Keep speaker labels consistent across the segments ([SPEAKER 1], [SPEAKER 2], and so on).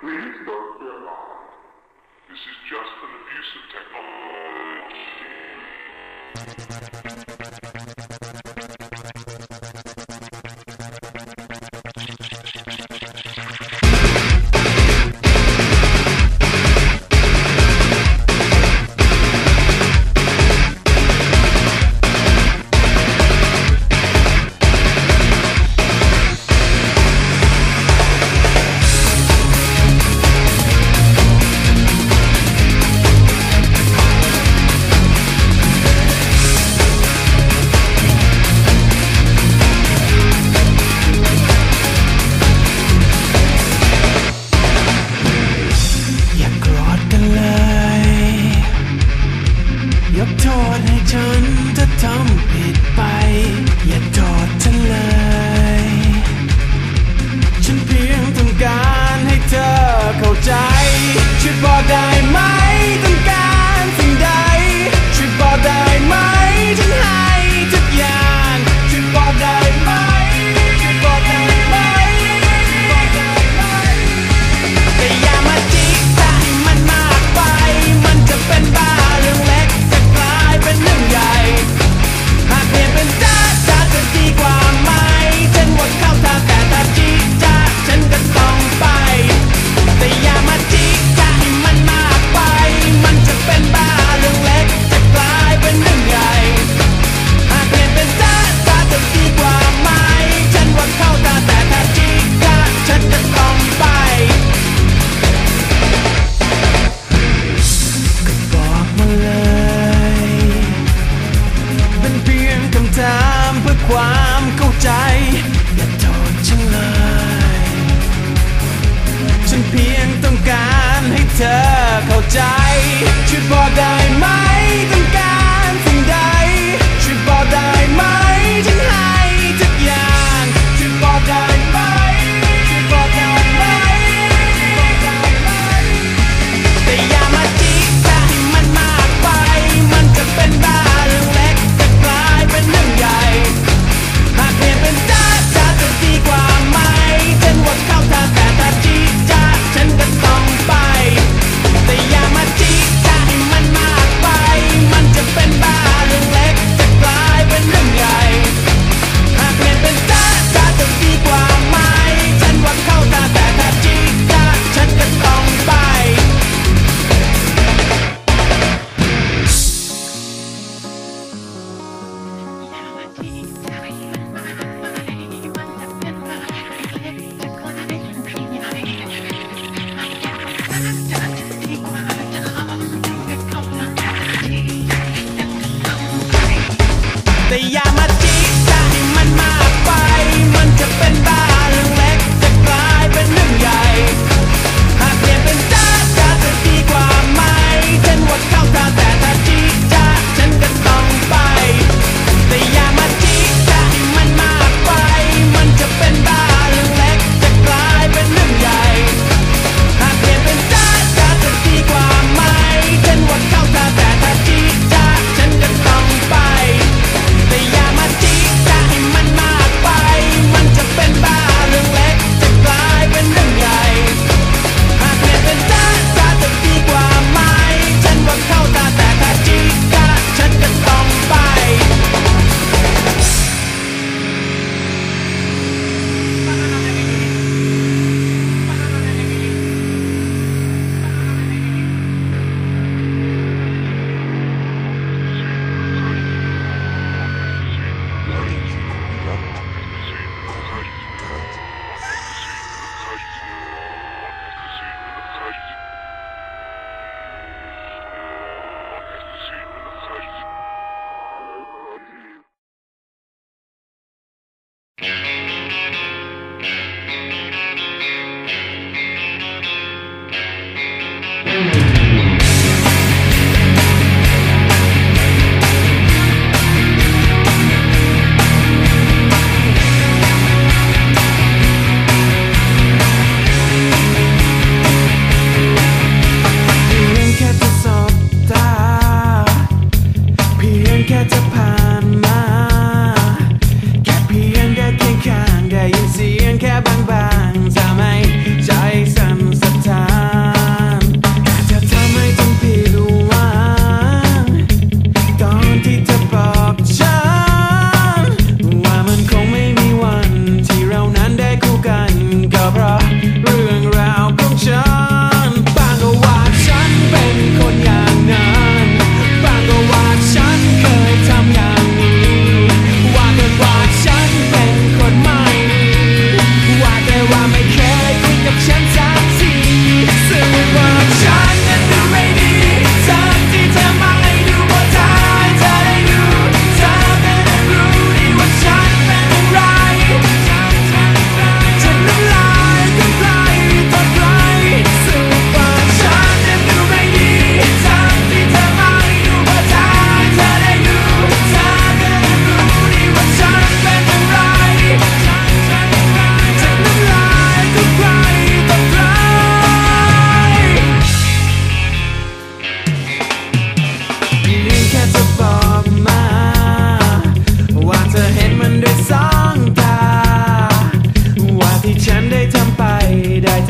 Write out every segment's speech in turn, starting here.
[SPEAKER 1] Please don't be alarmed. This is just an abuse of technology.
[SPEAKER 2] Tom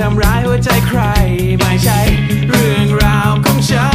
[SPEAKER 2] ทำร้ายหัวใจใคร ไม่ใช่เรื่องราวของฉัน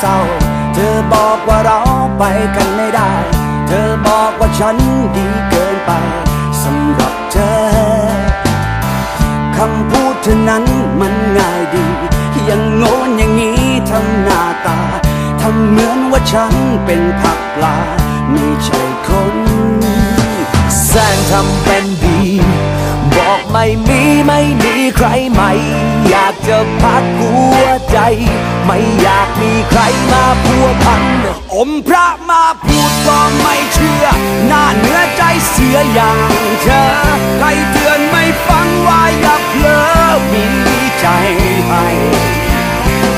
[SPEAKER 2] เศ
[SPEAKER 3] ร้า เธอบอกว่าเราไปกันไม่ได้ เธอบอกว่าฉันดีเกินไปสำหรับเธอคำพูดเธอนั้นมันง่ายดีย่างโน้นอย่างนี้ทำหน้าตาทำเหมือนว่าฉันเป็นผักปลา ไม่ใช่คน แสงทำเป็นดี ไม่มีไม่มีใครใหม่ อยากจะพักหัวใจ ไม่อยากมีใครมาพัวพัน อมพระมาพูดก็ไม่เชื่อ หน้าเนื้อใจเสียอย่างเธอ ใครเตือนไม่ฟังว่าอย่าเพลอมีใจให้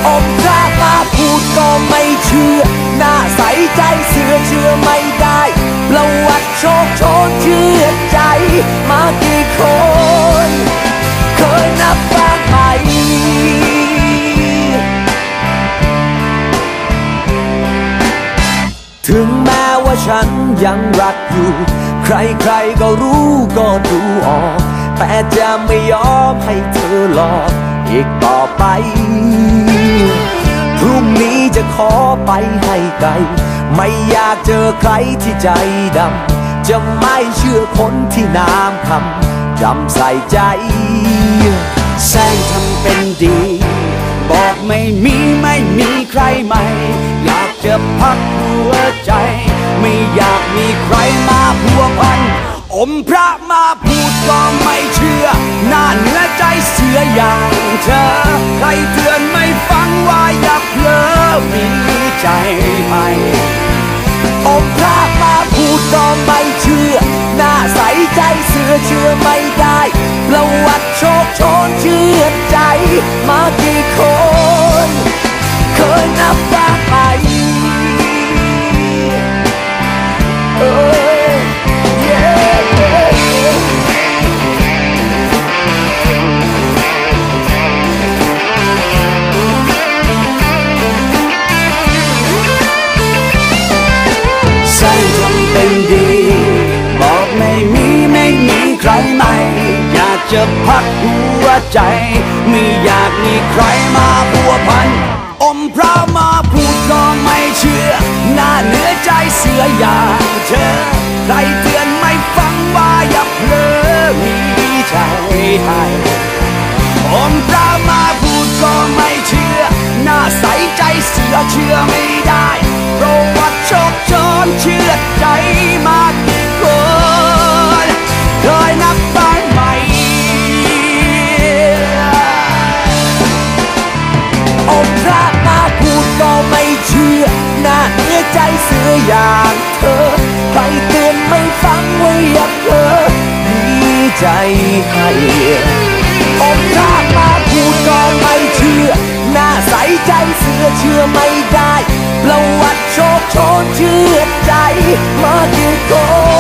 [SPEAKER 3] อมพระมาพูดก็ไม่เชื่อ หน้าใสใจเสือเชื่อไม่ได้ประวัติโชคโชนเชื่อใจ มากี่คน ถึงแม้ว่าฉันยังรักอยู่ ใครๆก็รู้ก็ดูออก แต่จะไม่ยอมให้เธอหลอกอีกต่อไปพรุ่งนี้จะขอไปให้ไกล ไม่อยากเจอใครที่ใจดำ จะไม่เชื่อคนที่น้ำคำจำใส่ใจ แสงทำเป็นดี บอกไม่มีไม่มีใครใหม่ อยาก จะพักหัวใจ ไม่อยากมีใครมาพัวพัน อมพระมาพูดก็ไม่เชื่อหน้าเนื้อใจเสืออย่างเธอ ใครเตือนไม่ฟังว่าอย่าเพลอมีใจให้อมพระมาพูดก็ไม่เชื่อ หน้าใสใจเสือเชื่อไม่ได้ ประวัติโชคโชนเชื่อใจ มากี่คน มพระมาพูดก็ไม่เชื่อ หน้าเหนือใจเสืออย่างเธอ ใครเตือนไม่ฟังว่าอย่าเพลอมีใจให้อมพระมาพูดก็ไม่เชื่อ หน้าใสใจเสือเชื่อไม่ได้ประวัติโชคจรเชื่อใจมา ออย่างเธอ ใครเตือนไม่ฟังว่าอย่าเพลอมีใจให้อมพระมาพูดก็ไม่เชื่อ หน้าใสใจเสือเชื่อไม่ได้ ประวัติโชคโชนเชื่อใจ มาเกี่คน